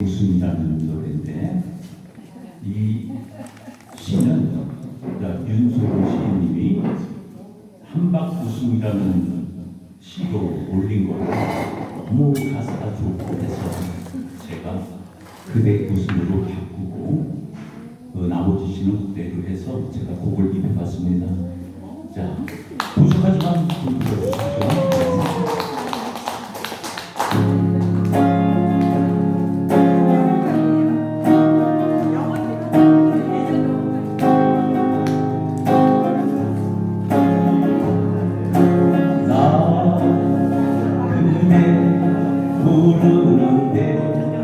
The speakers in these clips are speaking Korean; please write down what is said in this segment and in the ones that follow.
웃음이라는 노래인데 이 시는 윤소로 시인님이 한박 웃음이라는 시도 올린 거를 너무 가사가 좋고 해서 제가 그대 웃음으로 바꾸고 그 나머지 시는 그대로 해서 제가 곡을 입혀봤습니다. 자, 부족하지만 좀 들어주시죠. não.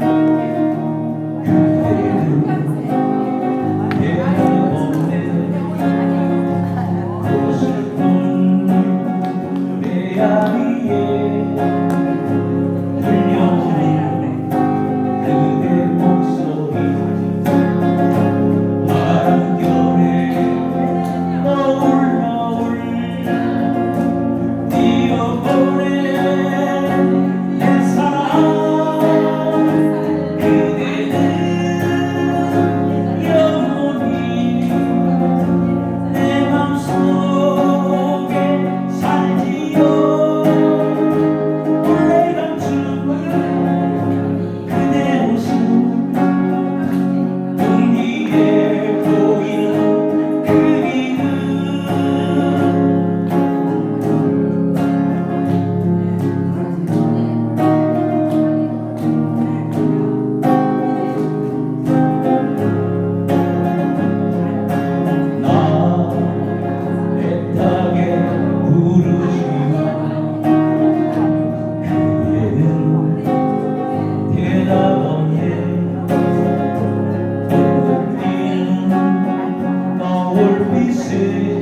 would be saved.